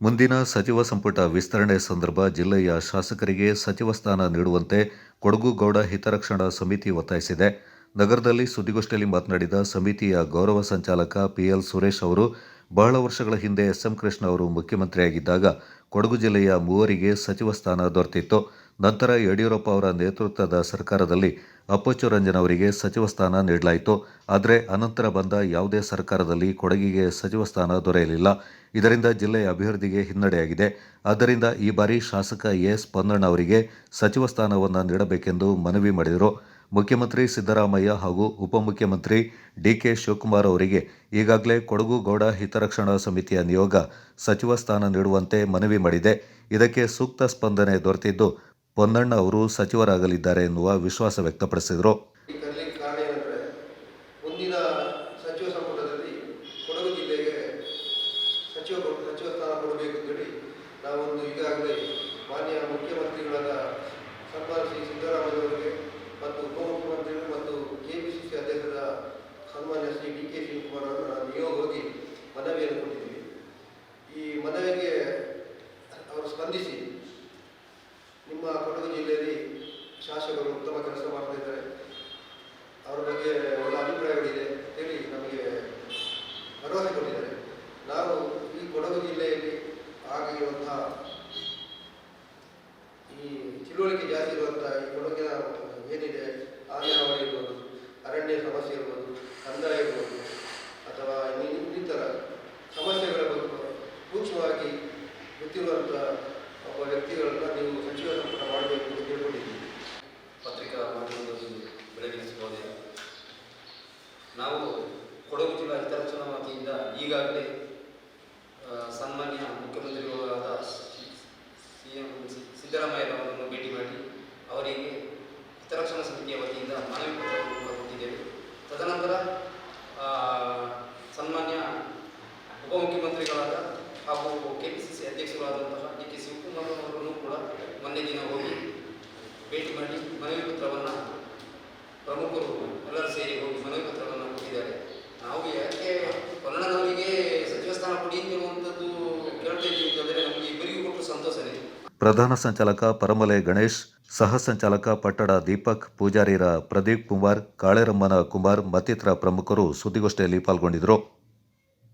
ಮುಂದಿನ ಸಚಿವ ಸಂಪುಟ ವಿಸ್ತರಣೆ ಸಂದರ್ಭ ಜಿಲ್ಲೆಯ ಶಾಸಕರಿಗೆ ಸಚಿವ ಸ್ಥಾನ ನೀಡುವಂತೆ ಕೊಡಗು ಗೌಡ ಹಿತರಕ್ಷಣಾ ಸಮಿತಿ ಒತ್ತಾಯಿಸಿದೆ. ನಗರದಲ್ಲಿ ಸುದ್ದಿಗೋಷ್ಠಿಯಲ್ಲಿ ಮಾತನಾಡಿದ ಸಮಿತಿಯ ಗೌರವ ಸಂಚಾಲಕ ಪಿಎಲ್ ಸುರೇಶ್ ಅವರು, ಬಹಳ ವರ್ಷಗಳ ಹಿಂದೆ ಎಸ್ಎಂ ಕೃಷ್ಣ ಅವರು ಮುಖ್ಯಮಂತ್ರಿಯಾಗಿದ್ದಾಗ ಕೊಡಗು ಜಿಲ್ಲೆಯ ಮೂವರಿಗೆ ಸಚಿವ ಸ್ಥಾನ ದೊರೆತಿತ್ತು. ನಂತರ ಯಡಿಯೂರಪ್ಪ ಅವರ ನೇತೃತ್ವದ ಸರ್ಕಾರದಲ್ಲಿ ಅಪ್ಪಚ್ಚು ರಂಜನ್ ಅವರಿಗೆ ಸಚಿವ ಸ್ಥಾನ ನೀಡಲಾಯಿತು. ಆದರೆ ಅನಂತರ ಬಂದ ಯಾವುದೇ ಸರ್ಕಾರದಲ್ಲಿ ಕೊಡಗಿಗೆ ಸಚಿವ ಸ್ಥಾನ ದೊರೆಯಲಿಲ್ಲ. ಇದರಿಂದ ಜಿಲ್ಲೆಯ ಅಭಿವೃದ್ಧಿಗೆ ಹಿನ್ನಡೆಯಾಗಿದೆ. ಆದ್ದರಿಂದ ಈ ಬಾರಿ ಶಾಸಕ ಎಸ್ ಪೊನ್ನಣ್ಣ ಅವರಿಗೆ ಸಚಿವ ಸ್ಥಾನವನ್ನು ನೀಡಬೇಕೆಂದು ಮನವಿ ಮಾಡಿದರು. ಮುಖ್ಯಮಂತ್ರಿ ಸಿದ್ದರಾಮಯ್ಯ ಹಾಗೂ ಉಪಮುಖ್ಯಮಂತ್ರಿ ಡಿಕೆ ಶಿವಕುಮಾರ್ ಅವರಿಗೆ ಈಗಾಗಲೇ ಕೊಡಗು ಗೌಡ ಹಿತರಕ್ಷಣಾ ಸಮಿತಿಯ ನಿಯೋಗ ಸಚಿವ ಸ್ಥಾನ ನೀಡುವಂತೆ ಮನವಿ ಮಾಡಿದೆ. ಇದಕ್ಕೆ ಸೂಕ್ತ ಸ್ಪಂದನೆ ದೊರೆತಿದ್ದು ಪೊನ್ನಣ್ಣ ಅವರು ಸಚಿವರಾಗಲಿದ್ದಾರೆ ಎನ್ನುವ ವಿಶ್ವಾಸ ವ್ಯಕ್ತಪಡಿಸಿದರು. ಮುಂದಿನ ಸಚಿವ ಸಂಪುಟದಲ್ಲಿ ಕೊಡಗು ಜಿಲ್ಲೆಗೆ ಸಚಿವ ಸಚಿವ ಸ್ಥಾನ ಕೊಡಬೇಕು ಅಂತೇಳಿ ನಾವೊಂದು ಈಗಾಗಲೇ ಮಾನ್ಯ ಮುಖ್ಯಮಂತ್ರಿಗಳಾದ ಸನ್ಮಾನ ಶ್ರೀ ಸಿದ್ದರಾಮಯ್ಯವರಿಗೆ ಮತ್ತು ಉಪಮುಖ್ಯಮಂತ್ರಿಗಳು ಮತ್ತು ಕೆ ಪಿ ಸಿ ಸಿ ಅಧ್ಯಕ್ಷರ ಸನ್ಮಾನ್ಯ ಶ್ರೀ ಡಿ ಕೆ ಶಿವಕುಮಾರ್ ಅವರನ್ನು ನಾನು ನಿಯೋಗ ಹೋಗಿ ಮನವಿಯನ್ನು ಕೊಟ್ಟಿದ್ದೀವಿ ಈ ಮನವಿಗೆ ಅವರು ಸ್ಪಂದಿಸಿ ನಿಮ್ಮ ಕೊಡಗು ಜಿಲ್ಲೆಯಲ್ಲಿ ಶಾಸಕರು ಉತ್ತಮ ಕೆಲಸ ಮಾಡ್ತಾ ಇದ್ದಾರೆ. ಅವರ ಬಗ್ಗೆ ಒಳ್ಳೆ ಅಭಿಪ್ರಾಯಗಳಿದೆ ಹೇಳಿ ನಮಗೆ ಭರವಸೆ ಕೊಟ್ಟಿದ್ದಾರೆ ನಾವು ಈ ಕೊಡಗು ಜಿಲ್ಲೆಯಲ್ಲಿ ಆಗಿರುವಂತಹ ಈ ತಿಳುವಳಿಕೆ ಜಾಸ್ತಿ ಇರುವಂತಹ ಈ ಕೊಡಗಿನ ಏನಿದೆ ಆನೆಹಾವಳಿ ಇರ್ಬೋದು, ಅರಣ್ಯ ಸಮಸ್ಯೆ ಇರ್ಬೋದು ಕಂದರ ಇರ್ಬೋದು, ಅಥವಾ ಇನ್ನು ಇನ್ನಿತರ ಸಮಸ್ಯೆಗಳ ಬಗ್ಗೆ ಸೂಕ್ಷ್ಮವಾಗಿ ಗೊತ್ತಿರುವಂಥ ಒಬ್ಬ ವ್ಯಕ್ತಿಗಳನ್ನ ನೀವು ಸಚಿವ ಸಂಪುಟ ಮಾಡಬೇಕು ಅಂತ ತಿಳ್ಕೊಂಡಿದ್ದೀವಿ ಪತ್ರಿಕಾ ಮಾಧ್ಯಮದಲ್ಲಿ ಬೆಳಗಿನ ಶುಭೋದಯ ನಾವು ಕೊಡಗು ಜಿಲ್ಲಾ ಹಿತರಕ್ಷಣಾ ವತಿಯಿಂದ ಈಗಾಗಲೇ ಸನ್ಮಾನ್ಯ ಮುಖ್ಯಮಂತ್ರಿಗಳಾದ ಸಿ ಎಂ ಸಿದ್ದರಾಮಯ್ಯರವರನ್ನು ಭೇಟಿ ಮಾಡಿ ಅವರಿಗೆ ಹಿತರಕ್ಷಣಾ ಸಮಿತಿಯ ವತಿಯಿಂದ ಮನವಿ ಪತ್ರವನ್ನು ಕೊಟ್ಟಿದ್ದೇವೆ ತದನಂತರ ಸನ್ಮಾನ್ಯ ಉಪಮುಖ್ಯಮಂತ್ರಿಗಳಾದ ಹಾಗೂ ಕೆ ಪಿ ಸಿ ಸಿ ಅಧ್ಯಕ್ಷರಾದಂತಹ ಡಿ ಕೆ ಶಿವಕುಮಾರ್ ಅವರನ್ನು ಕೂಡ ಮೊನ್ನೆ ದಿನ ಹೋಗಿ ಭೇಟಿ ಮಾಡಿ ಮನವಿ ಪತ್ರವನ್ನು ಪ್ರಮುಖರು ಎಲ್ಲರೂ ಸೇರಿ ಹೋಗಿ ಮನವಿ ಪತ್ರವನ್ನು ಕೊಟ್ಟಿದ್ದಾರೆ. ನಾವು ಯಾಕೆ ಕನ್ನಡದವರಿಗೆ ಸಚಿವ ಸ್ಥಾನ ಕೊಡಿ ಅಂತೇಳುವಂಥದ್ದು ಕೇಳ್ತಾ ಇದ್ದೀವಿ ಅಂತಂದರೆ ನಮಗೆ ಇಬ್ಬರಿಗೂ ಕೊಟ್ಟರು ಸಂತೋಷನೇ. ಪ್ರಧಾನ ಸಂಚಾಲಕ ಪರಮಲೆ ಗಣೇಶ್ ಸಹ ಸಂಚಾಲಕ ಪಟ್ಟಣ ದೀಪಕ್ ಪೂಜಾರಿರ ಪ್ರದೀಪ್ ಕುಮಾರ್ ಕಾಳೆರಮ್ಮನ ಕುಮಾರ್ ಮತ್ತಿತರ ಪ್ರಮುಖರು ಸುದ್ದಿಗೋಷ್ಠಿಯಲ್ಲಿ ಪಾಲ್ಗೊಂಡಿದ್ದರು.